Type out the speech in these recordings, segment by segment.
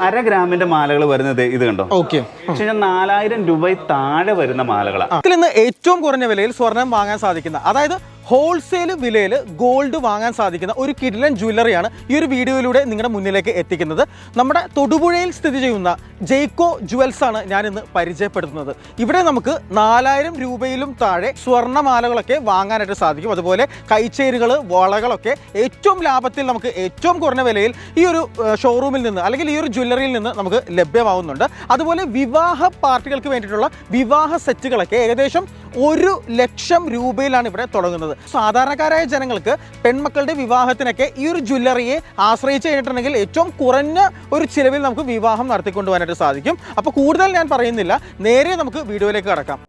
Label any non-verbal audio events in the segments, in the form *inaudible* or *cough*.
അര ഗ്രാമിന്റെ മാലകൾ വരുന്നത് ഇത് കണ്ടോ? ഓക്കെ. പക്ഷെ ഞാൻ നാലായിരം രൂപ താഴെ വരുന്ന മാലകളാണ് ഇതിൽ നിന്ന് ഏറ്റവും കുറഞ്ഞ വിലയിൽ സ്വർണം വാങ്ങാൻ സാധിക്കുന്ന അതായത് ഹോൾസെയിൽ വിലയിൽ ഗോൾഡ് വാങ്ങാൻ സാധിക്കുന്ന ഒരു കിടിലൻ ജ്വല്ലറിയാണ് ഈ ഒരു വീഡിയോയിലൂടെ നിങ്ങളുടെ മുന്നിലേക്ക് എത്തിക്കുന്നത്. നമ്മുടെ തൊടുപുഴയിൽ സ്ഥിതി ചെയ്യുന്ന ജെയ്ക്കോ ജുവൽസ് ആണ് ഞാൻ ഇന്ന് പരിചയപ്പെടുത്തുന്നത്. ഇവിടെ നമുക്ക് നാലായിരം രൂപയിലും താഴെ സ്വർണമാലകളൊക്കെ വാങ്ങാനായിട്ട് സാധിക്കും. അതുപോലെ കൈച്ചേരുകൾ വളകളൊക്കെ ഏറ്റവും ലാഭത്തിൽ നമുക്ക് ഏറ്റവും കുറഞ്ഞ വിലയിൽ ഈ ഒരു ഷോറൂമിൽ നിന്ന് അല്ലെങ്കിൽ ഈ ഒരു ജ്വല്ലറിയിൽ നിന്ന് നമുക്ക് ലഭ്യമാവുന്നുണ്ട്. അതുപോലെ വിവാഹ പാർട്ടികൾക്ക് വേണ്ടിയിട്ടുള്ള വിവാഹ സെറ്റുകളൊക്കെ ഏകദേശം ഒരു ലക്ഷം രൂപയിലാണ് ഇവിടെ തുടങ്ങുന്നത്. സാധാരണക്കാരായ ജനങ്ങൾക്ക് പെൺമക്കളുടെ വിവാഹത്തിനൊക്കെ ഈ ഒരു ജ്വല്ലറിയെ ആശ്രയിച്ച് കഴിഞ്ഞിട്ടുണ്ടെങ്കിൽ ഏറ്റവും കുറഞ്ഞ ഒരു ചിലവിൽ നമുക്ക് വിവാഹം നടത്തിക്കൊണ്ടുപോകാനായിട്ട് സാധിക്കും. അപ്പോൾ കൂടുതൽ ഞാൻ പറയുന്നില്ല. നേരെ നമുക്ക് വീഡിയോയിലേക്ക് കടക്കാം.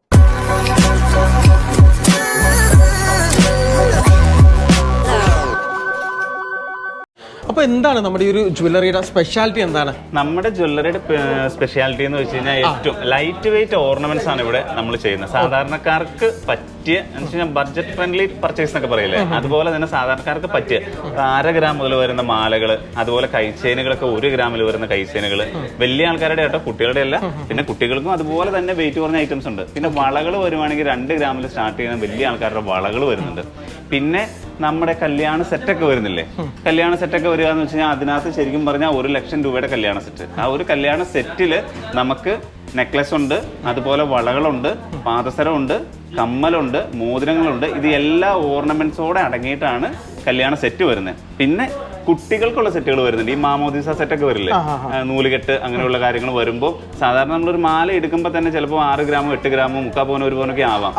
അപ്പോൾ എന്താണ് നമ്മുടെ ഈ ഒരു ജ്വല്ലറിയുടെ സ്പെഷ്യാലിറ്റി എന്താണ്? നമ്മുടെ ജ്വല്ലറിയുടെ സ്പെഷ്യാലിറ്റി എന്ന് വെച്ച് കഴിഞ്ഞാൽ ഏറ്റവും ലൈറ്റ് വെയിറ്റ് ഓർണമെന്റ്സ് ആണ് ഇവിടെ നമ്മൾ ചെയ്യുന്നത്. സാധാരണക്കാർക്ക് പറ്റിയ എന്ന് വെച്ച് കഴിഞ്ഞാൽ ബഡ്ജറ്റ് ഫ്രണ്ട്ലി പർച്ചേസ് എന്നൊക്കെ പറയില്ലേ? അതുപോലെ തന്നെ സാധാരണക്കാർക്ക് പറ്റിയ അര ഗ്രാം മുതൽ വരുന്ന മാലകൾ അതുപോലെ കൈച്ചേനുകളൊക്കെ ഒരു ഗ്രാമിൽ വരുന്ന കൈച്ചേനുകൾ വലിയ ആൾക്കാരുടെ ആട്ടോ കുട്ടികളുടെ അല്ല. പിന്നെ കുട്ടികൾക്കും അതുപോലെ തന്നെ വെയിറ്റ് കുറഞ്ഞ ഐറ്റംസ് ഉണ്ട്. പിന്നെ വളകൾ വരുവാണെങ്കിൽ രണ്ട് ഗ്രാമിൽ സ്റ്റാർട്ട് ചെയ്യുന്ന വലിയ ആൾക്കാരുടെ വളകൾ വരുന്നുണ്ട്. പിന്നെ നമ്മുടെ കല്യാണ സെറ്റൊക്കെ വരുന്നില്ലേ? കല്യാണ സെറ്റൊക്കെ വരിക എന്ന് വെച്ച് കഴിഞ്ഞാൽ അതിനകത്ത് ശരിക്കും പറഞ്ഞാൽ ഒരു ലക്ഷം രൂപയുടെ കല്യാണ സെറ്റ് ആ ഒരു കല്യാണ സെറ്റിൽ നമുക്ക് നെക്ലസ് ഉണ്ട് അതുപോലെ വളകളുണ്ട് പാദസരമുണ്ട് കമ്മലുണ്ട് മോതിരങ്ങളുണ്ട്. ഇത് എല്ലാ ഓർണമെന്റ്സോടെ അടങ്ങിയിട്ടാണ് കല്യാണ സെറ്റ് വരുന്നത്. പിന്നെ കുട്ടികൾക്കുള്ള സെറ്റുകൾ വരുന്നുണ്ട്. ഈ മാമോദിസ സെറ്റൊക്കെ വരില്ലേ? നൂലുകെട്ട് അങ്ങനെയുള്ള കാര്യങ്ങൾ വരുമ്പോൾ സാധാരണ നമ്മൾ ഒരു മാല എടുക്കുമ്പോൾ തന്നെ ചിലപ്പോൾ ആറ് ഗ്രാമോ എട്ട് ഗ്രാമോ മുക്കാ പവനോ ഒരു പവനൊക്കെ ആവാം.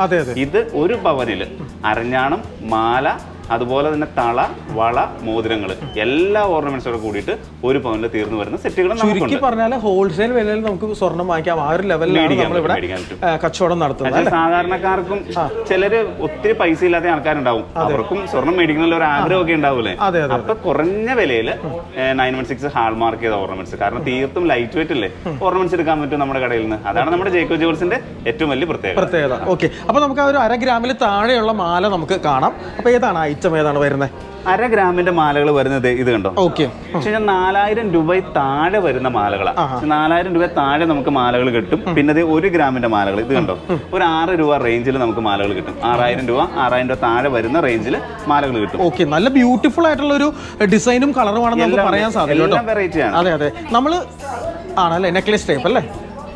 ഇത് ഒരു പവനിൽ അരഞ്ഞാണം മാല അതുപോലെ തന്നെ തള വള മോതിരങ്ങൾ എല്ലാ ഓർണമെന്റ്സോടെ കൂടിയിട്ട് ഒരു പവനിൽ തീർന്നു വരുന്ന സെറ്റുകളും ചുരുക്കി പറഞ്ഞാൽ ഹോൾസെയിൽ വിലയിൽ നമുക്ക് സ്വർണം വാങ്ങിക്കാം. ആ ഒരു ലെവലിൽ നമ്മളിവിടെ കച്ചവടം നടത്തുന്നത് സാധാരണക്കാർക്കും ചിലര് ഒത്തിരി പൈസ ഇല്ലാത്ത ആൾക്കാരുണ്ടാവും. അവർക്കും സ്വർണം മേടിക്കുന്ന ഒരു ആഗ്രഹമൊക്കെ ഉണ്ടാവൂലേ? അപ്പൊ കുറഞ്ഞ വിലയിൽ നയൻ വൺ സിക്സ് ഹാൾമാർക്ക് ചെയ്ത ഓർണമെന്റ്സ് കാരണം തീർത്തും ലൈറ്റ് വെയിറ്റ് അല്ലേ ഓർണമെന്റ്സ് എടുക്കാൻ പറ്റും നമ്മുടെ കടയിൽ നിന്ന്. അതാണ് നമ്മുടെ ജേക്കോ ജോൾസിന്റെ ഏറ്റവും വലിയ പ്രത്യേകത. പ്രത്യേകത. ഓക്കെ അപ്പൊ നമുക്ക് ആ ഒരു അര ഗ്രാമിൽ താഴെയുള്ള മാല നമുക്ക് കാണാം. അപ്പൊ ഏതാണ് ഐറ്റം ഏതാണ് വരുന്നത് അര ഗ്രാമിന്റെ മാലകൾ വരുന്നത് ഇത് കണ്ടോ? ഓക്കെ. പക്ഷെ ഞാൻ നാലായിരം രൂപ താഴെ വരുന്ന മാലകളാണ് നാലായിരം രൂപ താഴെ നമുക്ക് മാലകൾ കിട്ടും. പിന്നെ ഇത് ഒരു ഗ്രാമിന്റെ മാലകൾ ഇത് കണ്ടോ? ഒരു ആറ് രൂപ റേഞ്ചിൽ നമുക്ക് മാലകൾ കിട്ടും. ആറായിരം രൂപ ആറായിരം രൂപ താഴെ വരുന്ന റേഞ്ചിൽ മാലകൾ കിട്ടും. ഓക്കെ. നല്ല ബ്യൂട്ടിഫുൾ ആയിട്ടുള്ള ഒരു ഡിസൈനും കളറുമാണെന്ന് നമുക്ക് പറയാൻ സാധിക്കും വെറൈറ്റിയാണ് അതെ അതെ. നമ്മൾ ആണല്ലേ നെക്ലേസ് ടൈപ്പ് അല്ലേ?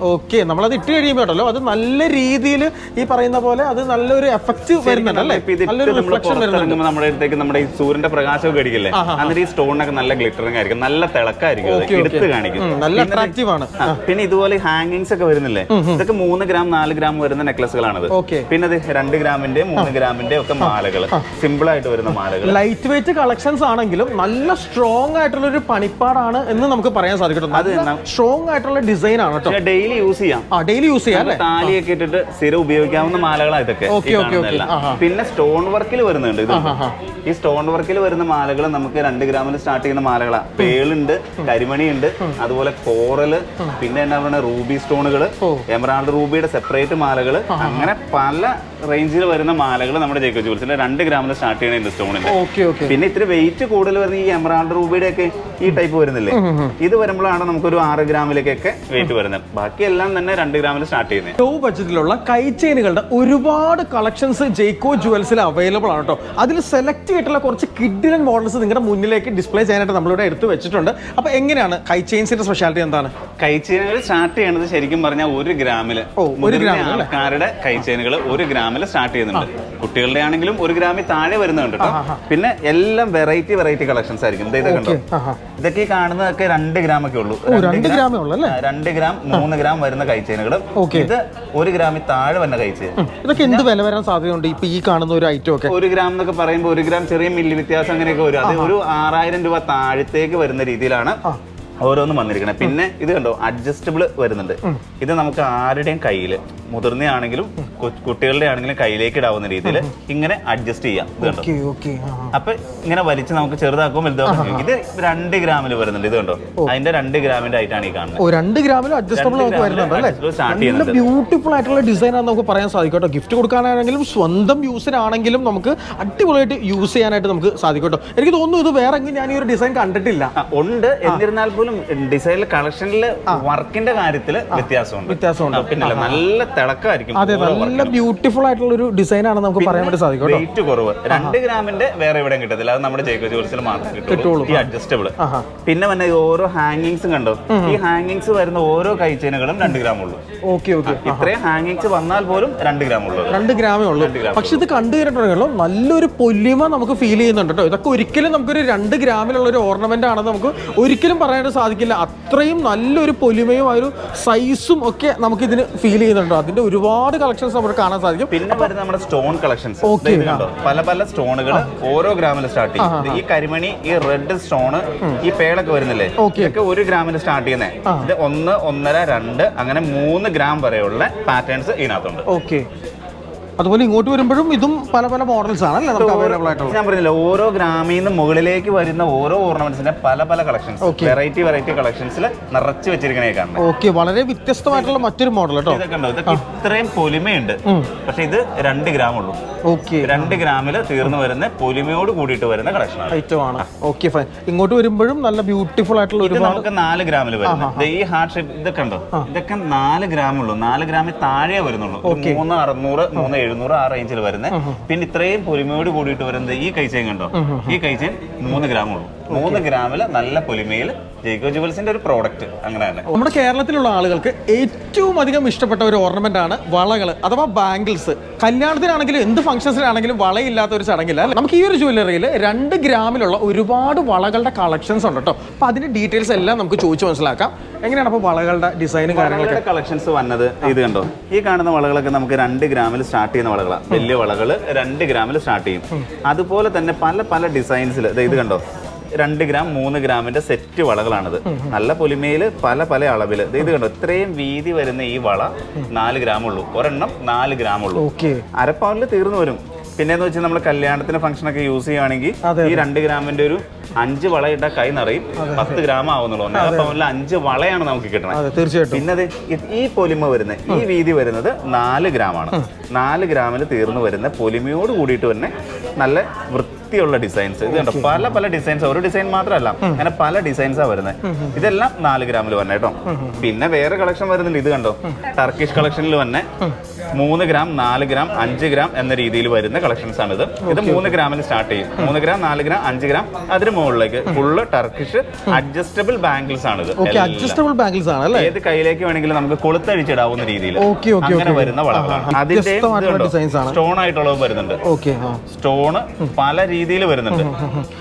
ഓക്കെ നമ്മളത് ഇട്ട് കഴിയുമ്പോൾ ഉണ്ടല്ലോ അത് നല്ല രീതിയിൽ ഈ പറയുന്ന പോലെ അത് നല്ലൊരു എഫക്റ്റ് വരുന്നുണ്ട് അല്ലേ? നല്ലൊരു റിഫ്ലക്ഷൻ വരുന്നുണ്ട്. നമ്മുടെ അടുത്തേക്ക് നമ്മുടെ ഈ സൂര്യന്റെ പ്രകാശമൊക്കെ അടിക്കില്ലേ? അന്നേരം ഈ സ്റ്റോണിനൊക്കെ നല്ല ഗ്ലിറ്ററിംഗ് ആയിരിക്കും നല്ല തിളക്കായിരിക്കും. എടുത്ത് കാണിക്കും. നല്ല അട്രാക്റ്റീവ് ആണ്. പിന്നെ ഇതുപോലെ ഹാങ്ങിങ്സ് ഒക്കെ വരുന്നില്ലേ? ഇതൊക്കെ മൂന്ന് ഗ്രാം നാല് ഗ്രാം വരുന്ന നെക്ലസുകളാണത് ഓക്കെ പിന്നെ അത് രണ്ട് ഗ്രാമിന്റെ മൂന്ന് ഗ്രാമിന്റെ ഒക്കെ മാലകൾ സിമ്പിൾ ആയിട്ട് വരുന്ന മാലകൾ ലൈറ്റ് വെയിറ്റ് കളക്ഷൻസ് ആണെങ്കിലും നല്ല സ്ട്രോങ് ആയിട്ടുള്ള ഒരു പണിപ്പാടാണ് എന്ന് നമുക്ക് പറയാൻ സാധിക്കും അത് സ്ട്രോങ് ആയിട്ടുള്ള ഡിസൈൻ ആണ് കേട്ടോ ഡെയിലി യൂസ് ചെയ്യാം. ആ ഡെയിലി യൂസ് ചെയ്യാം അല്ലേ? താലിയൊക്കെ ഇട്ടിട്ട് സ്ഥിരം ഉപയോഗിക്കാവുന്ന മാലകളാണ് ഇതൊക്കെ. Okay, okay, okay. പിന്നെ സ്റ്റോൺ വർക്കിൽ വരുന്നുണ്ട് ഇത്. ഈ സ്റ്റോൺ വർക്കിൽ വരുന്ന മാലകൾ നമുക്ക് രണ്ട് ഗ്രാമിൽ സ്റ്റാർട്ട് ചെയ്യുന്ന മാലകളാണ് പേളുണ്ട് കരിമണി ഉണ്ട് അതുപോലെ കോറൽ പിന്നെ എന്നാ പറയുക റൂബി സ്റ്റോണുകൾ എമറാൾഡ് റൂബിയുടെ സെപ്പറേറ്റ് മാലകൾ അങ്ങനെ പല റേഞ്ചിൽ വരുന്ന മാലകൾ നമ്മുടെ ജേക്കോ ജൂൽസിന്റെ രണ്ട് ഗ്രാമിൽ സ്റ്റാർട്ട് ചെയ്യുന്നുണ്ട് സ്റ്റോണിന്റെ. Okay okay. പിന്നെ ഇത്തിരി വെയിറ്റ് കൂടുതൽ വരുന്ന ഈ എമറാൾഡ് റൂബിയുടെ ഒക്കെ ഈ ടൈപ്പ് വരുന്നില്ലേ? ഇത് വരുമ്പോഴാണ് നമുക്കൊരു ആറ് ഗ്രാമിലേക്കൊക്കെ വെയിറ്റ് വരുന്നത്. ബാക്കിയെല്ലാം തന്നെ രണ്ട് ഗ്രാമിൽ സ്റ്റാർട്ട് ചെയ്യുന്നത് ലോ ബഡ്ജറ്റിലുള്ള കൈ ചെയിനുകളുടെ ഒരുപാട് കളക്ഷൻസ് ജെയ്ക്കോ ജുവൽസിൽ അവൈലബിൾ ആണ് കേട്ടോ അതിൽ സെലക്ട് ചെയ്തിട്ടുള്ള കുറച്ച് കിഡിലൻ മോഡൽസ് നിങ്ങളുടെ മുന്നിലേക്ക് ഡിസ്പ്ലേ ചെയ്യാനായിട്ട് നമ്മളിവിടെ എടുത്തു വെച്ചിട്ടുണ്ട്. അപ്പോൾ എങ്ങനെയാണ് കൈ ചെയിൻസിന്റെ സ്പെഷ്യാലിറ്റി എന്താണ്? കൈ ചെയിനുകൾ സ്റ്റാർട്ട് ചെയ്യുന്നത് ശരിക്കും പറഞ്ഞാൽ ഒരു ഗ്രാമിൽ. ഓ, ഒരു മുതിർന്ന ഗ്രാമിൽ അല്ലേ? ആൾക്കാരുടെ ഒരു ഗ്രാമിൽ സ്റ്റാർട്ട് ചെയ്യുന്നുണ്ട്. കുട്ടികളുടെ ആണെങ്കിലും ഒരു ഗ്രാമിൽ താഴെ വരുന്നുണ്ട് പിന്നെ എല്ലാം വെറൈറ്റി വെറൈറ്റി കളക്ഷൻസ് ആയിരിക്കും. ഇതൊക്കെ ഉണ്ടോ? ഇതൊക്കെ കാണുന്നതൊക്കെ രണ്ട് ഗ്രാം ഒക്കെ ഉള്ളൂ രണ്ട് ഗ്രാമേ ഉള്ളൂ അല്ലേ? ആ, രണ്ട് ഗ്രാം മൂന്ന് ഗ്രാം വരുന്ന കൈച്ചേനുകളും ഇത് ഒരു ഗ്രാമിൽ താഴെ വരുന്ന കൈച്ചേൻ ഇതൊക്കെ എന്ത് വില വരാൻ സാധ്യതയുണ്ട്? ഇപ്പൊ ഈ കാണുന്ന ഒരു ഐറ്റം ഒക്കെ. ഒരു ഗ്രാം എന്നൊക്കെ പറയുമ്പോൾ ഒരു ഗ്രാം ചെറിയ മില്ലി വ്യത്യാസം അങ്ങനെയൊക്കെ വരും. അത് ഒരു ആറായിരം രൂപ താഴത്തേക്ക് വരുന്ന രീതിയിലാണ് ഓരോന്നും വന്നിരിക്കുന്നത് പിന്നെ ഇത് കണ്ടോ അഡ്ജസ്റ്റബിൾ വരുന്നുണ്ട്. ഇത് നമുക്ക് ആരുടെയും കയ്യിൽ മുതിർന്നയാണെങ്കിലും ആണെങ്കിലും കുട്ടികളുടെ ആണെങ്കിലും കയ്യിലേക്ക് ഇടാവുന്ന രീതിയിൽ ഇങ്ങനെ അഡ്ജസ്റ്റ് ചെയ്യാം. ഇത് കണ്ടോ? അപ്പൊ ഇങ്ങനെ വലിച്ച് നമുക്ക് ചെറുതാക്കും വലുതാക്കും. ഇത് രണ്ട് ഗ്രാമിൽ വരുന്നുണ്ട്. ഇത് കണ്ടോ? അതിന്റെ രണ്ട് ഗ്രാമിന്റെ ആയിട്ടാണ് ഈ കാണുന്നത്. രണ്ട് ഗ്രാമിലും അഡ്ജസ്റ്റബിൾ രണ്ട് നമുക്ക് വരുന്നുണ്ട് അല്ലേ? നല്ല ബ്യൂട്ടിഫുൾ ആയിട്ടുള്ള ഡിസൈൻ ആണ് നമുക്ക് പറയാൻ സാധിക്കും കേട്ടോ. ഗിഫ്റ്റ് കൊടുക്കാനാണെങ്കിലും സ്വന്തം യൂസിനാണെങ്കിലും നമുക്ക് അടിപൊളിയായിട്ട് യൂസ് ചെയ്യാനായിട്ട് നമുക്ക് സാധിക്കും കേട്ടോ. എനിക്ക് തോന്നുന്നു ഇത് വേറെ എങ്കിലും ഞാൻ ഈ ഒരു ഡിസൈൻ കണ്ടിട്ടില്ല. ഉണ്ട്. എന്നിരുന്നാൽ പോലും ഡിസൈനിൽ കളക്ഷനിൽ വർക്കിന്റെ കാര്യത്തിൽ വ്യത്യാസമുണ്ട്. വ്യത്യാസമുണ്ട്. ആ, പിന്നല്ല നല്ല തിളക്കമായിരിക്കും അതെ നല്ല ബ്യൂട്ടിഫുൾ ആയിട്ടുള്ള ഒരു ഡിസൈൻ ആണ് നമുക്ക് പറയാൻ വേണ്ടി സാധിക്കും വെയിറ്റ് കുറവ്. രണ്ട് ഗ്രാമിന്റെ വേറെ എവിടെയും കിട്ടത്തില്ല. അത് നമ്മുടെ ജേക്കോ ജോൾസിൽ മാത്രമേ കിട്ടുള്ളൂ. ഈ അഡ്ജസ്റ്റബിൾ. പിന്നെ വന്ന ഈ ഓരോ ഹാങ്ങിങ്സും കണ്ടോ? ഈ ഹാങ്ങിങ്സ് വരുന്ന ഓരോ കൈച്ചേനുകളും രണ്ട് ഗ്രാം ഉള്ളൂ ഓക്കെ. ഓക്കെ ഇത്രയും ഹാങ്ങിങ്സ് വന്നാൽ പോലും രണ്ട് ഗ്രാം ഉള്ളൂ. രണ്ട് ഗ്രാമേ ഉള്ളൂ പക്ഷെ ഇത് കണ്ടു കഴിഞ്ഞിട്ടുണ്ടല്ലോ നല്ലൊരു പൊല്ലിമ നമുക്ക് ഫീൽ ചെയ്യുന്നുണ്ട് കേട്ടോ. ഇതൊക്കെ ഒരിക്കലും നമുക്കൊരു രണ്ട് ഗ്രാമിലുള്ള ഒരു ഓർണമെന്റ് ആണെന്ന് നമുക്ക് ഒരിക്കലും പറയാനായിട്ട് സാധിക്കില്ല. അത്രയും നല്ലൊരു പൊലിമയും ആ ഒരു സൈസും ഒക്കെ നമുക്ക് ഇതിന് ഫീൽ ചെയ്യുന്നുണ്ട് അതിന്റെ ഒരുപാട് കളക്ഷൻസ് നമുക്ക് കാണാൻ സാധിക്കും. പിന്നെ വരുന്ന നമ്മുടെ സ്റ്റോൺ കളക്ഷൻസ് പല പല സ്റ്റോണുകൾ ഓരോ ഗ്രാമിൽ സ്റ്റാർട്ട് ചെയ്യും. ഈ കരിമണി ഈ റെഡ് സ്റ്റോണ് ഈ പേളൊക്കെ വരുന്നില്ലേ. ഇതൊക്കെ ഒരു ഗ്രാമിൽ സ്റ്റാർട്ട് ചെയ്യുന്നേ. ഇത് ഒന്ന് ഒന്നര രണ്ട് അങ്ങനെ മൂന്ന് ഗ്രാം വരെയുള്ള പാറ്റേൺസ് ഇതിനകത്തുണ്ട്. ഓക്കെ അതുപോലെ ഇങ്ങോട്ട് വരുമ്പോഴും ഇതും പല പല മോഡൽസ് ആണ് നമുക്ക് അവൈലബിൾ ആയിട്ടുള്ളത്. ഞാൻ പറഞ്ഞില്ല ഓരോ ഗ്രാമിൽ നിന്ന് മുകളിലേക്ക് വരുന്ന ഓരോ ഓർണമെന്റ്സിന്റെ പല പല കളക്ഷൻസ് വെറൈറ്റി വെറൈറ്റി കളക്ഷൻസിൽ നിറച്ച് വെച്ചിരിക്കണേ കാണുന്നത് ഓക്കെ വളരെ വ്യത്യസ്തമായിട്ടുള്ള മറ്റൊരു മോഡൽ കേട്ടോ ഇതൊക്കെ ഉണ്ടോ? ഇതൊക്കെ ഇത്രയും പൊലിമയുണ്ട്. പക്ഷെ ഇത് രണ്ട് ഗ്രാം ഉള്ളൂ ഓക്കെ രണ്ട് ഗ്രാമിൽ തീർന്നു വരുന്ന പൊലിമയോട് കൂടിയിട്ട് വരുന്ന കളക്ഷൻ ഐറ്റം ആണ്. ഓക്കെ ഫൈൻ ഇങ്ങോട്ട് വരുമ്പോഴും നല്ല ബ്യൂട്ടിഫുൾ ആയിട്ടുള്ള ഒരു നമുക്ക് നാല് ഗ്രാമിൽ വരുന്നത്. ഈ ഹാർഡ് ഷേപ്പ് ഇതൊക്കെ ഉണ്ടോ? ഇതൊക്കെ നാല് ഗ്രാം ഉള്ളൂ നാല് ഗ്രാമിൽ താഴെ വരുന്നുള്ളൂ. മൂന്ന് അറുന്നൂറ് മൂന്ന് എഴുന്നൂറ് ആ റേഞ്ചിൽ വരുന്നത് പിന്നെ ഇത്രയും പൊലിമയോട് കൂടിയിട്ട് വരുന്നത് ഈ കൈച്ചയും കണ്ടോ? ഈ കൈച്ചയും മൂന്ന് ഗ്രാം ഉള്ളൂ. മൂന്ന് ഗ്രാമിൽ നല്ല പൊലിമയിൽ ജയ്കോ ജുവൽസിന്റെ ഒരു പ്രോഡക്റ്റ് അങ്ങനെ തന്നെ. നമ്മുടെ കേരളത്തിലുള്ള ആളുകൾക്ക് ഏറ്റവും അധികം ഇഷ്ടപ്പെട്ട ഒരു ഓർണമെന്റ് ആണ് വളകൾ അഥവാ ബാംഗിൾസ് കല്യാണത്തിനാണെങ്കിലും എന്ത് ഫംഗ്ഷൻസിനാണെങ്കിലും വളയില്ലാത്ത ഒരു ചടങ്ങില്ല? നമുക്ക് ഈ ഒരു ജുവല്ലറിയിൽ രണ്ട് ഗ്രാമിലുള്ള ഒരുപാട് വളകളുടെ കളക്ഷൻസ് ഉണ്ട് കേട്ടോ അപ്പൊ അതിന്റെ ഡീറ്റെയിൽസ് എല്ലാം നമുക്ക് ചോദിച്ചു മനസ്സിലാക്കാം. എങ്ങനെയാണ് അപ്പൊ വളകളുടെ ഡിസൈനും കാര്യങ്ങളൊക്കെ? കളക്ഷൻസ് വന്നത് ഇത് കണ്ടോ? ഈ കാണുന്ന വളകളൊക്കെ നമുക്ക് രണ്ട് ഗ്രാമിൽ സ്റ്റാർട്ട് ചെയ്യുന്ന വളകളാണ് വലിയ വളകൾ രണ്ട് ഗ്രാമിൽ സ്റ്റാർട്ട് ചെയ്യും. അതുപോലെ തന്നെ പല പല ഡിസൈൻസിൽ ഇത് കണ്ടോ? രണ്ട് ഗ്രാം മൂന്ന് ഗ്രാമിന്റെ സെറ്റ് വളകളാണിത്. നല്ല പൊലിമയിൽ പല പല അളവിൽ ഇത് കണ്ടോ? ഇത്രയും വീതി വരുന്ന ഈ വള നാല് ഗ്രാം ഉള്ളൂ ഒരെണ്ണം നാല് ഗ്രാം ഉള്ളൂ ഓക്കെ. അരപ്പവനിൽ തീർന്നു വരും. പിന്നെന്ന് വെച്ചാൽ നമ്മൾ കല്യാണത്തിന് ഫംഗ്ഷൻ ഒക്കെ യൂസ് ചെയ്യുകയാണെങ്കിൽ ഈ രണ്ട് ഗ്രാമിന്റെ ഒരു അഞ്ച് വള ഇട്ട കൈ നിറയും. പത്ത് ഗ്രാം ആവുന്നുള്ളൂ. ഒന്നര പവനിൽ അഞ്ച് വളയാണ് നമുക്ക് കിട്ടണത് തീർച്ചയായിട്ടും. പിന്നെ അത് ഈ പൊലിമ വരുന്നത് ഈ വീതി വരുന്നത് നാല് ഗ്രാമാണ്. നാല് ഗ്രാമിൽ തീർന്നു വരുന്ന പൊലിമയോട് കൂടിയിട്ട് തന്നെ നല്ല വൃത്തിയുള്ള ഡിസൈൻസ് ഇത് കണ്ടോ? പല പല ഡിസൈൻസ് ഒരു ഡിസൈൻ മാത്രമല്ല. അങ്ങനെ പല ഡിസൈൻസാ വരുന്നത് ഇതെല്ലാം നാല് ഗ്രാമിൽ വന്നെ കേട്ടോ. പിന്നെ വേറെ കളക്ഷൻ വരുന്നുണ്ട് ഇത് കണ്ടോ? ടർക്കിഷ് കളക്ഷനിൽ വന്നെ. മൂന്ന് ഗ്രാം നാല് ഗ്രാം അഞ്ച് ഗ്രാം എന്ന രീതിയിൽ വരുന്ന കളക്ഷൻസ് ആണ് ഇത്. ഇത് മൂന്ന് ഗ്രാമിൽ സ്റ്റാർട്ട് ചെയ്യും. മൂന്ന് ഗ്രാം നാല് ഗ്രാം അഞ്ച് ഗ്രാം അതിന് മുകളിലേക്ക്. ഫുള്ള് ടർക്കിഷ് അഡ്ജസ്റ്റബിൾ ബാംഗിൾസ് ആണ് ഇത്. അഡ്ജസ്റ്റബിൾ ബാംഗിൾസ് ആണ് അല്ലേ? ഏത് കയ്യിലേക്ക് വേണമെങ്കിലും നമുക്ക് കൊളുത്തഴിച്ചിടാവുന്ന രീതിയിൽ. അങ്ങനെ വരുന്ന വളകളാണ് അതിന്റെ. സ്റ്റോൺ ആയിട്ടുള്ളത് വരുന്നുണ്ട്. സ്റ്റോണ് പല രീതിയിൽ വരുന്നുണ്ട്.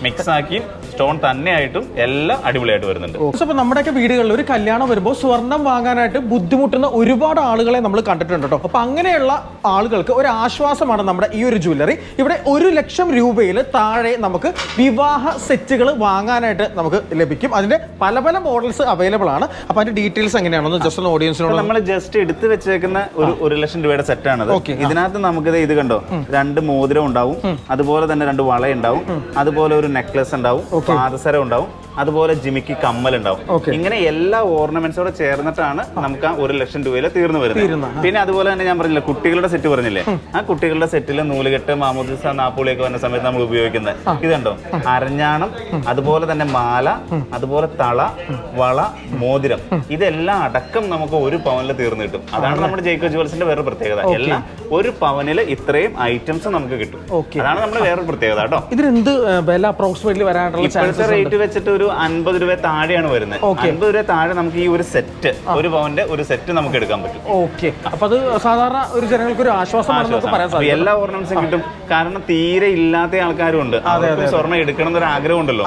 മിക്സ് ആക്കി സ്റ്റോൺ തന്നെയായിട്ടും എല്ലാം അടിപൊളിയായിട്ട് വരുന്നുണ്ട്. അപ്പോൾ നമ്മുടെയൊക്കെ വീടുകളിൽ ഒരു കല്യാണം വരുമ്പോൾ സ്വർണം വാങ്ങാനായിട്ട് ബുദ്ധിമുട്ടുന്ന ഒരുപാട് ആളുകളെ നമ്മൾ കണ്ടിട്ടുണ്ട് കേട്ടോ. അപ്പൊ അങ്ങനെയുള്ള ആളുകൾക്ക് ഒരു ആശ്വാസമാണ് നമ്മുടെ ഈ ഒരു ജ്വല്ലറി. ഇവിടെ ഒരു ലക്ഷം രൂപയിൽ താഴെ നമുക്ക് വിവാഹ സെറ്റുകൾ വാങ്ങാനായിട്ട് നമുക്ക് ലഭിക്കും. അതിന്റെ പല പല മോഡൽസ് അവൈലബിൾ ആണ്. അപ്പൊ അതിന്റെ ഡീറ്റെയിൽസ് എങ്ങനെയാണെന്ന് ജസ്റ്റ് ഒന്ന് ഓഡിയൻസിനോട് നമ്മൾ ജസ്റ്റ് എടുത്തു വെച്ചേക്കുന്ന ഒരു ഒരു ലക്ഷം രൂപയുടെ സെറ്റ് ആണ് ഇതിനകത്ത് നമുക്ക് ഇത് കണ്ടോ? രണ്ട് മോതിരം ഉണ്ടാവും. അതുപോലെ തന്നെ രണ്ട് വള ഉണ്ടാവും അതുപോലെ ഒരു നെക്ലസ് ഉണ്ടാവും. പാദസരം ഉണ്ടാവും. അതുപോലെ ജിമിക്ക് കമ്മൽ ഉണ്ടാവും ഇങ്ങനെ എല്ലാ ഓർണമെന്റ്സോടെ ചേർന്നിട്ടാണ് നമുക്ക് ആ ഒരു ലക്ഷം രൂപയിൽ തീർന്നു വരുന്നത്. പിന്നെ അതുപോലെ തന്നെ ഞാൻ പറഞ്ഞില്ല കുട്ടികളുടെ സെറ്റ് പറഞ്ഞില്ലേ? ആ കുട്ടികളുടെ സെറ്റിൽ നൂലുകെട്ട് മാമോദിസ നാപ്പുളിയൊക്കെ വന്ന സമയത്ത് നമ്മൾ ഉപയോഗിക്കുന്നത്. ഇതുണ്ടോ അരഞ്ഞാണം അതുപോലെ തന്നെ മാല അതുപോലെ തള വള മോതിരം. ഇതെല്ലാം അടക്കം നമുക്ക് ഒരു പവനിൽ തീർന്നു കിട്ടും. അതാണ് നമ്മുടെ ജേക്കോ ജുവൽസിന്റെ വേറെ പ്രത്യേകത. എല്ലാം ഒരു പവനിൽ ഇത്രയും ഐറ്റംസ് നമുക്ക് കിട്ടും. അതാണ് നമ്മുടെ വേറെ പ്രത്യേകത കേട്ടോ. ഇതിനെന്ത് എന്ത് വില അപ്രോക്സിമേറ്റ്ലി വരാനുള്ള റേറ്റ് വെച്ചിട്ട് ഒരു അൻപത് രൂപ താഴെയാണ് വരുന്നത്. അൻപത് രൂപ താഴെ നമുക്ക് ഈ ഒരു സെറ്റ് ഒരു പവന്റെ ഒരു സെറ്റ് നമുക്ക് എടുക്കാൻ പറ്റും. ഓക്കെ അപ്പൊ അത് സാധാരണ ഒരു ജനങ്ങൾക്ക് ഒരു ആശ്വാസം എല്ലാ ഓർണമെന്റ്സും കിട്ടും. കാരണം തീരെ ഇല്ലാത്ത ആൾക്കാരും ഉണ്ട്. സ്വർണം എടുക്കണം എന്നൊരു ആഗ്രഹം ഉണ്ടല്ലോ.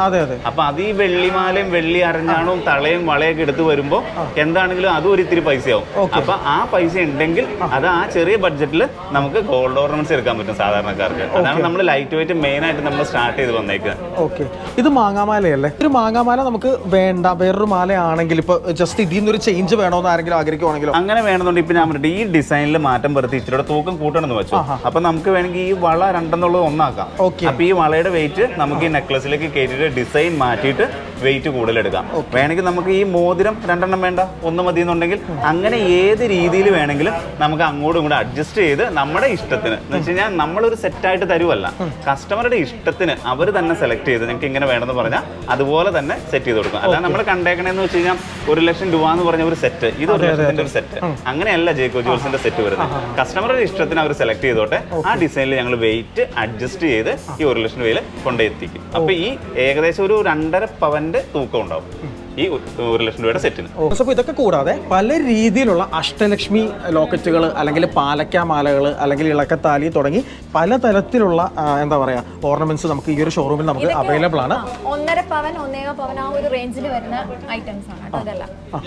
അപ്പൊ അത് ഈ വെള്ളിമാലയും വെള്ളി അരഞ്ഞാണും തളയും വളയൊക്കെ എടുത്ത് വരുമ്പോ എന്താണെങ്കിലും അതും ഒരു ഇത്തിരി പൈസയാവും. അപ്പൊ ആ പൈസ ഉണ്ടെങ്കിൽ അത് ആ ചെറിയ ബഡ്ജറ്റിൽ നമുക്ക് ഗോൾഡ് ഓർണമെന്റ്സ് എടുക്കാൻ പറ്റും സാധാരണക്കാർക്ക്. അതാണ് നമ്മൾ ലൈറ്റ് വെയിറ്റ് മെയിൻ ആയിട്ട് നമ്മൾ സ്റ്റാർട്ട് ചെയ്ത് വന്നേക്കുക ഓക്കെ ഇത് മാങ്ങാമാലയല്ലേ? ഒരു മാങ്ങാമാല നമുക്ക് വേണ്ട. വേറൊരു മാലയാണെങ്കിൽ ഇപ്പൊ ജസ്റ്റ് ഇതിൽ നിന്നൊരു ചേഞ്ച് വേണമെന്ന് ആരെങ്കിലും ആഗ്രഹിക്കുവാണെങ്കിലോ? അങ്ങനെ വേണമെന്നുണ്ടെങ്കിൽ ഇപ്പൊ ഞാൻ പറഞ്ഞിട്ട് ഈ ഡിസൈനിൽ മാറ്റം വരുത്തി ഇച്ചിരി തൂക്കം കൂട്ടണമെന്ന് വെച്ചു. അപ്പൊ നമുക്ക് വേണമെങ്കിൽ ഈ വള രണ്ടെന്നുള്ളത് ഒന്നാക്കാം. ഓക്കെ അപ്പൊ ഈ വളയുടെ വെയിറ്റ് നമുക്ക് ഈ നെക്ലസിലേക്ക് കയറ്റിയിട്ട് ഡിസൈൻ മാറ്റിയിട്ട് വെയിറ്റ് കൂടുതൽ എടുക്കാം വേണമെങ്കിൽ നമുക്ക് ഈ മോതിരം രണ്ടെണ്ണം വേണ്ട. ഒന്ന് മതി എന്നുണ്ടെങ്കിൽ അങ്ങനെ ഏത് രീതിയിൽ വേണമെങ്കിലും നമുക്ക് അങ്ങോട്ടും ഇങ്ങോട്ടും അഡ്ജസ്റ്റ് ചെയ്ത് നമ്മുടെ ഇഷ്ടത്തിന്. എന്ന് വെച്ച് കഴിഞ്ഞാൽ നമ്മളൊരു സെറ്റായിട്ട് തരുവല്ല. കസ്റ്റമറുടെ ഇഷ്ടത്തിന് അവർ തന്നെ സെലക്ട് ചെയ്ത് നിങ്ങൾക്ക് ഇങ്ങനെ വേണമെന്ന് പറഞ്ഞാൽ അതുപോലെ തന്നെ സെറ്റ് ചെയ്ത് കൊടുക്കും. അതാണ് നമ്മൾ കണ്ടേക്കണേന്ന് വെച്ച് കഴിഞ്ഞാൽ ഒരു ലക്ഷം രൂപ എന്ന് പറഞ്ഞ ഒരു സെറ്റ് ഇത് ഒരു ലക്ഷത്തിന്റെ ഒരു സെറ്റ് അങ്ങനെയല്ല ജേക്കോ ജുവൽസിന്റെ സെറ്റ് വരുന്നത്. കസ്റ്റമറുടെ ഇഷ്ടത്തിന് അവർ സെലക്ട് ചെയ്തോട്ടെ. ആ ഡിസൈനിൽ ഞങ്ങൾ വെയിറ്റ് അഡ്ജസ്റ്റ് ചെയ്ത് ഈ ഒരു ലക്ഷം രൂപയിൽ കൊണ്ടെത്തിക്കും അപ്പൊ ഈ ഏകദേശം ഒരു രണ്ടര പവന്റെ തൂക്കം ഉണ്ടാവും. ഈ ഒരു- ലക്ഷം രൂപയുടെ സെറ്റിന് അപ്പോൾ ഇതൊക്കെ കൂടാതെ പല രീതിയിലുള്ള അഷ്ടലക്ഷ്മി ലോക്കറ്റുകൾ അല്ലെങ്കിൽ പാലക്ക മാലകൾ അല്ലെങ്കിൽ ഇളക്കത്താലി തുടങ്ങി പലതരത്തിലുള്ള ആ, എന്താ പറയുക ഓർണമെന്റ്സ് നമുക്ക് ഈ ഒരു ഷോറൂമിൽ നമുക്ക് അവൈലബിൾ ആണ്. ഒന്നര പവൻ ഒന്നേക പവൻ ആ ഒരു റേഞ്ചിൽ വരുന്ന ഐറ്റംസ് ആണ് കേട്ടോ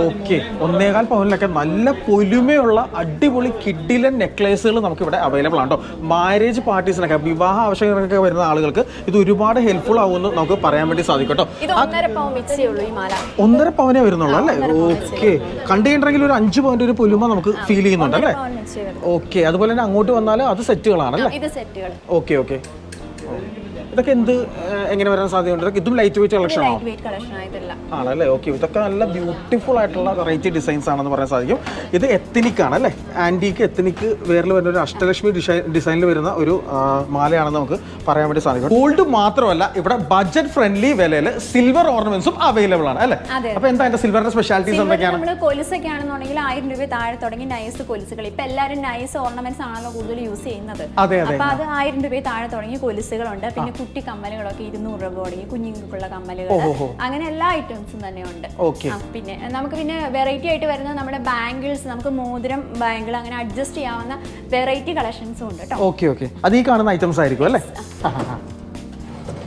ഓക്കെ. ഒന്നേകാൽ പവനിലൊക്കെ നല്ല പൊലിമയുള്ള അടിപൊളി കിഡിലൻ നെക്ലേസുകൾ നമുക്ക് ഇവിടെ അവൈലബിൾ ആണ് കേട്ടോ. മാരേജ് പാർട്ടീസിനൊക്കെ വിവാഹ ആവശ്യങ്ങൾക്കൊക്കെ വരുന്ന ആളുകൾക്ക് ഇത് ഒരുപാട് ഹെൽപ്ഫുൾ ആവുമെന്ന് നമുക്ക് പറയാൻ വേണ്ടി സാധിക്കും കേട്ടോ. ഇത് ഒന്നര പവൻ ഉള്ളൂ ഈ മാല ഒന്നര പവനേ വരുന്നുള്ളൂ അല്ലേ? ഓക്കെ കണ്ടുകഴിഞ്ഞിട്ടുണ്ടെങ്കിൽ ഒരു അഞ്ച് പവന്റെ ഒരു പുലുമ നമുക്ക് ഫീൽ ചെയ്യുന്നുണ്ട് അല്ലേ? ഓക്കെ അതുപോലെ തന്നെ അങ്ങോട്ട് വന്നാൽ അത് സെറ്റുകളാണല്ലേ ഇത് സെറ്റുകൾ ഓക്കെ ഓക്കെ ഇതൊക്കെ എന്ത് എങ്ങനെ വരാൻ സാധ്യതയുണ്ട്? ഇതൊക്കെ ഇതും ലൈറ്റ് വെയിറ്റ് കളക്ഷൻ ആണോ? ലൈറ്റ് വെയിറ്റ് കളക്ഷൻ ആണല്ലേ? ഓക്കെ ഇതൊക്കെ നല്ല ബ്യൂട്ടിഫുൾ ആയിട്ടുള്ള വെറൈറ്റി ഡിസൈൻസ് ആണെന്ന് പറയാൻ സാധിക്കും. ഇത് എത്തനിക് ആണ് അല്ലേ? ആന്റീക്ക് എത്തനിക്ക് വേറിൽ വരുന്ന ഒരു അഷ്ടലക്ഷ്മി ഡിസൈനിൽ വരുന്ന ഒരു മാലയാണെന്ന് നമുക്ക് പറയാൻ വേണ്ടി സാധിക്കും. ഗോൾഡ് മാത്രമല്ല ഇവിടെ ബഡ്ജറ്റ് ഫ്രണ്ട്ലി വിലയിൽ സിൽവർ ഓർണമെന്റ്സും അവൈലബിൾ ആണ് അല്ലേ. അപ്പൊ എന്താ എന്റെ സിൽവറിന്റെ സ്പെഷ്യാലിറ്റീസ് എന്തൊക്കെയാണ്? നമ്മൾ കൊലുസൊക്കെ ആണെന്നുണ്ടെങ്കിൽ ആയിരം രൂപ താഴെ തുടങ്ങി നൈസ് കൊലുസുകൾ. ഇപ്പൊ എല്ലാവരും നൈസ് ഓർണമെന്റ്സ് ആണല്ലോ കൂടുതൽ യൂസ് ചെയ്യുന്നത്. അപ്പൊ അത് ആയിരം രൂപ താഴെ തുടങ്ങി കൊലുസുകളുണ്ട്. പിന്നെ കുട്ടി കമ്മലുകളൊക്കെ ഇരുന്നൂറ് രൂപ തുടങ്ങി കുഞ്ഞുങ്ങൾക്കുള്ള കമ്മലുകൾ അങ്ങനെ എല്ലാ ഐറ്റംസും തന്നെ ഉണ്ട് പിന്നെ നമുക്ക് പിന്നെ വെറൈറ്റി ആയിട്ട് വരുന്ന നമ്മുടെ ബാംഗിൾസ് നമുക്ക് മോതിരം ബാംഗിൾ അങ്ങനെ അഡ്ജസ്റ്റ് ചെയ്യാവുന്ന വെറൈറ്റി കളക്ഷൻസും ഉണ്ട് കേട്ടോ ഓക്കെ ഓക്കെ. അത് ഈ കാണുന്ന ഐറ്റംസ് ആയിരിക്കും അല്ലേ. *laughs*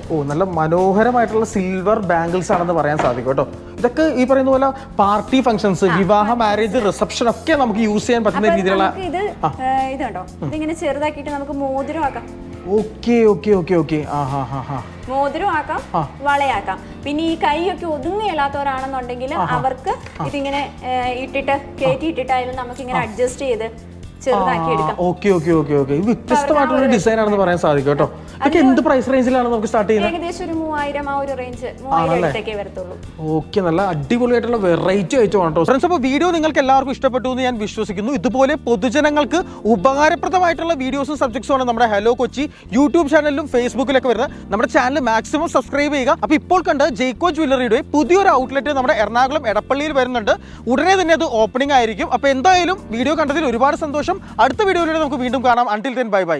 ഓ നല്ല മനോഹരമായിട്ടുള്ള സിൽവർ ബാംഗിൾസ് ആണെന്ന് പറയാൻ സാധിക്കും കേട്ടോ. ഇതൊക്കെ ഈ പറയുന്ന പോലെ പാർട്ടി ഫംഗ്ഷൻസ് വിവാഹ മാരേജ് റിസപ്ഷൻ ഒക്കെ നമുക്ക് യൂസ് ചെയ്യാൻ പറ്റുന്ന രീതിയിലുള്ള ഇത് ഏ, ഇത് കണ്ടോ ഇതിങ്ങനെ ചെറുതാക്കിയിട്ട് നമുക്ക് മോതിരം ആക്കാം. Okay okay okay okay. മോതിരം ആക്കാം വളയാക്കാം. പിന്നെ ഈ കൈയൊക്കെ ഒതുങ്ങിയില്ലാത്തവരാണെന്നുണ്ടെങ്കിൽ അവർക്ക് ഇതിങ്ങനെ ഇട്ടിട്ട് കയറ്റി ഇട്ടിട്ടായാലും നമുക്ക് ഇങ്ങനെ അഡ്ജസ്റ്റ് ചെയ്ത് ചെറുതാക്കി എടുക്കാം. Okay okay okay okay. വ്യത്യസ്തമായിട്ടുള്ള ഡിസൈൻ ആണെന്ന് പറയാൻ സാധിക്കും കേട്ടോ. ഇതൊക്കെ എന്ത് പ്രൈസ് റേഞ്ചിലാണ് നമുക്ക് സ്റ്റാർട്ട് ചെയ്യുന്നത്? ഏകദേശം ഒരു മൂവായിരം ആ ഒരു റേഞ്ച് മൂവായിരം അടുത്തേക്കേ വരത്തുള്ളൂ. ഓക്കെ നല്ല അടിപൊളിയായിട്ടുള്ള വെറൈറ്റി ആയിട്ട് കേട്ടോ. ഫ്രണ്ട്സ് അപ്പോൾ വീഡിയോ നിങ്ങൾക്ക് എല്ലാവർക്കും ഇഷ്ടപ്പെട്ടു എന്ന് ഞാൻ വിശ്വസിക്കുന്നു. ഇതുപോലെ പൊതുജനങ്ങൾക്ക് ഉപകാരപ്രദമായിട്ടുള്ള വീഡിയോസും സബ്ജക്ട്സും ആണ് നമ്മുടെ ഹലോ കൊച്ചി യൂട്യൂബ് ചാനലിലും ഫേസ്ബുക്കിലൊക്കെ വരുന്നത്. നമ്മുടെ ചാനൽ മാക്സിമം സബ്സ്ക്രൈബ് ചെയ്യുക. അപ്പോൾ ഇപ്പോൾ കണ്ട് ജെയ്ക്കോ ജ്വല്ലറിയുടെ പുതിയൊരു ഔട്ട്ലെറ്റ് നമ്മുടെ എറണാകുളം എടപ്പള്ളിയിൽ വരുന്നുണ്ട്. ഉടനെ തന്നെ അത് ഓപ്പണിംഗ് ആയിരിക്കും. അപ്പോൾ എന്തായാലും വീഡിയോ കണ്ടതിൽ ഒരുപാട് സന്തോഷം. അടുത്ത വീഡിയോയിലൂടെ നമുക്ക് വീണ്ടും കാണാം. Until then bye bye